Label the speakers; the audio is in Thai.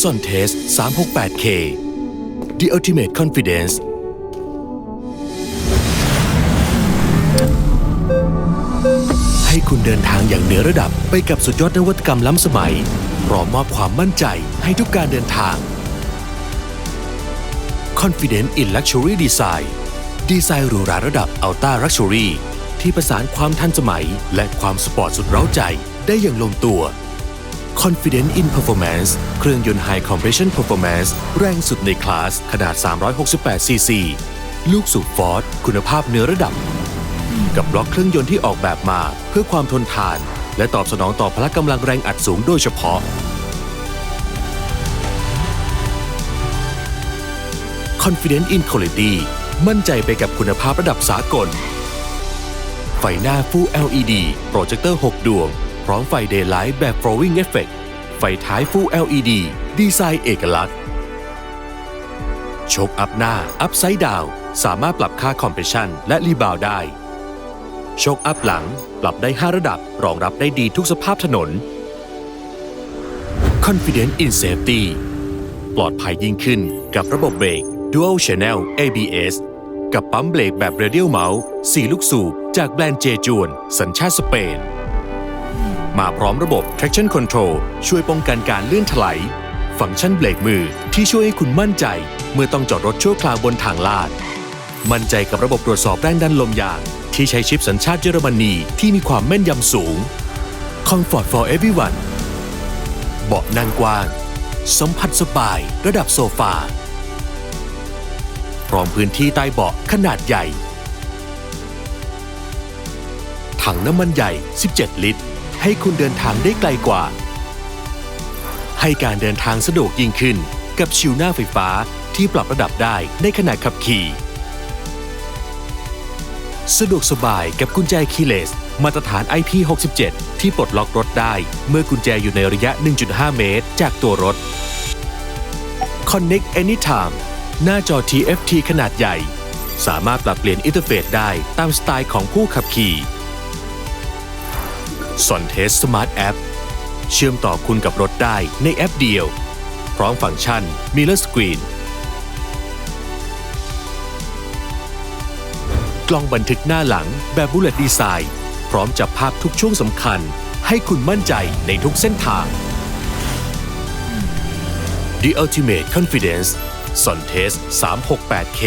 Speaker 1: s o n t e s 368K The Ultimate Confidence ให้คุณเดินทางอย่างเหนือระดับไปกับสุดยอดนวัตกรรมล้ำสมัยพร้อมมอบความมั่นใจให้ทุกการเดินทาง Confident in Luxury Design ดีไซน์หรูหราระดับ Ultra Luxury ที่ประสานความทันสมัย และความสปอร์ตสุดเร้าใจได้อย่างลงตัว Confident in Performance เครื่องยนต์ High Compression Performance แรงสุดในคลาส ขนาด 368ซีซีลูกสูบฟอร์ดคุณภาพเหนือระดับ กับบล็อกเครื่องยนต์ที่ออกแบบมาเพื่อความทนทาน และตอบสนองต่อพละกำลังแรงอัดสูงโดยเฉพาะ Confident in Quality มั่นใจไปกับคุณภาพระดับสากล ไฟหน้า Full LED โปรเจคเตอร์ 6 ดวง พร้อมไฟ Daylight แบบ Flowing Effect ไฟท้าย Full LED ดีไซน์เอกลักษณ์โชคอัพหน้า Upside Down สามารถปรับค่า Compression และ Rebound ได้โชคอัพหลังปรับได้ 5 ระดับรองรับได้ดีทุกสภาพถนน Confident in Safety ปลอดภัยยิ่งขึ้นกับระบบเบรก Dual Channel ABS กับปั๊มเบรกแบบ Radial Mouse 4ลูกสูบจากแบรนด์เจจวน สัญชาติสเปน มาพร้อมระบบ traction control ช่วยป้องกันการเลื่อนถลายฟังก์ชันเบรกมือที่ช่วยให้คุณมั่นใจ เมื่อต้องจอดรถชั่วคราวบนทางลาด มั่นใจกับระบบตรวจสอบแรงดันลมยาง ที่ใช้ชิปสัญชาติเยอรมนีที่มีความแม่นยำสูง Comfort for everyone เบาะนั่งกว้าง สัมผัสสบาย ระดับโซฟา พร้อมพื้นที่ใต้เบาะขนาดใหญ่ ถังน้ำมันใหญ่ 17 ลิตร ให้คุณเดินทางได้ไกลกว่า ให้การเดินทางสะดวกยิ่งขึ้น กับชิวหน้าไฟฟ้าที่ปรับระดับได้ในขณะขับขี่ สะดวกสบายกับกุญแจคีย์เลส มาตรฐาน IP67 ที่ปลดล็อกรถได้ เมื่อกุญแจอยู่ในระยะ 1.5 เมตร จากตัวรถ Connect Anytime หน้าจอ TFT ขนาดใหญ่ สามารถปรับเปลี่ยนอินเทอร์เฟซได้ตามสไตล์ของผู้ขับขี่ s o n t e s Smart App เชื่อมต่อคุณกับรถได้ในแอปเดียว พร้อมฟังก์ชัน Mirror Screen กล้องบันทึกหน้าหลังแบบ Bullet Design พร้อมจับภาพทุกช่วงสำคัญ ให้คุณมั่นใจในทุกเส้นทาง The Ultimate Confidence s o n t e s 368K